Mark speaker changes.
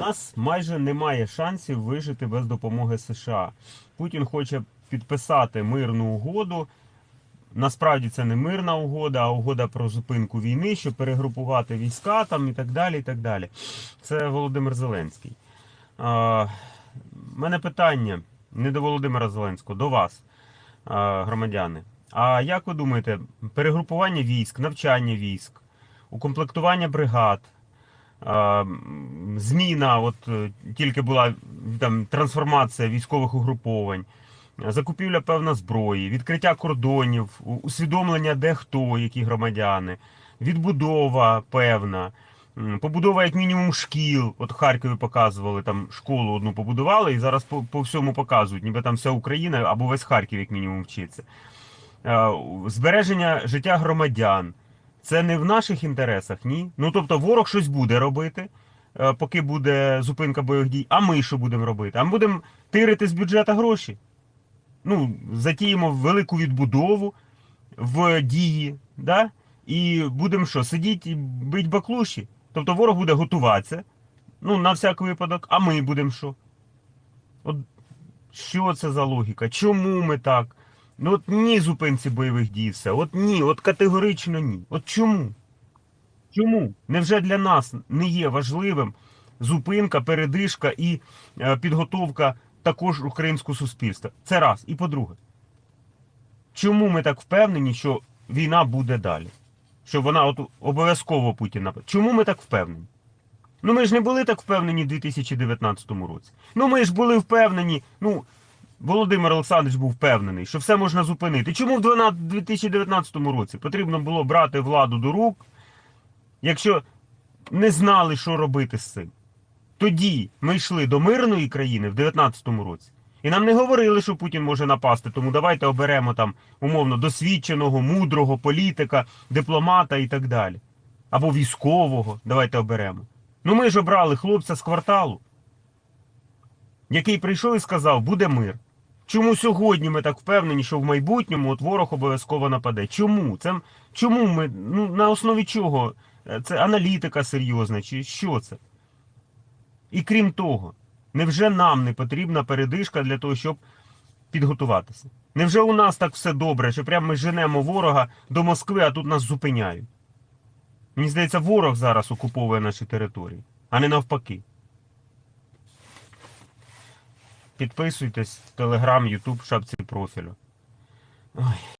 Speaker 1: нас майже немає шансів вижити без допомоги США. Путін хоче підписати мирну угоду. Насправді це не мирна угода, а угода про зупинку війни, щоб перегрупувати війська там і так далі. і так далі. Це Володимир Зеленський. А, мене питання не до Володимира Зеленського, до вас, а, громадяни. А як ви думаєте, перегрупування військ, навчання військ, укомплектування бригад, зміна, от е, тільки була там трансформація військових угруповань, закупівля певна зброї, відкриття кордонів, усвідомлення де хто, які громадяни, відбудова певна. Побудова як мінімум шкіл. От в Харкові показували там школу одну побудували, і зараз по, по всьому показують, ніби там вся Україна або весь Харків, як мінімум, вчиться. Е, Збереження життя громадян. Це не в наших інтересах, ні. Ну тобто, ворог щось буде робити, е, поки буде зупинка бойових дій. А ми що будемо робити? А ми будемо тирити з бюджету гроші. Ну, затіємо велику відбудову в дії, да? і будемо що, сидіти і бить баклуші. Тобто ворог буде готуватися, ну, на всяк випадок, а ми будемо що? От що це за логіка? Чому ми так? Ну от ні зупинці бойових дій все. От ні, от категорично ні. От чому? Чому? Невже для нас не є важливим зупинка, передишка і е, підготовка також українського суспільства? Це раз. І по-друге, чому ми так впевнені, що війна буде далі? Що вона от обов'язково Путіна. Чому ми так впевнені? Ну ми ж не були так впевнені в 2019 році. Ну ми ж були впевнені, ну. Володимир Олександрович був впевнений, що все можна зупинити. Чому в 2019 році потрібно було брати владу до рук, якщо не знали, що робити з цим? Тоді ми йшли до мирної країни в 2019 році. І нам не говорили, що Путін може напасти, тому давайте оберемо там умовно досвідченого, мудрого політика, дипломата і так далі. Або військового, давайте оберемо. Ну ми ж обрали хлопця з кварталу, який прийшов і сказав, буде мир. Чому сьогодні ми так впевнені, що в майбутньому от ворог обов'язково нападе? Чому? Це чому ми ну на основі чого? Е, Це аналітика серйозна, чи що це? І крім того, невже нам не потрібна передишка для того, щоб підготуватися? Невже у нас так все добре, що прямо ми женемо ворога до Москви, а тут нас зупиняють? Мені здається, ворог зараз окуповує наші території, а не навпаки. Підписуйтесь в Телеграм, Ютуб, шапці профілю. Ой.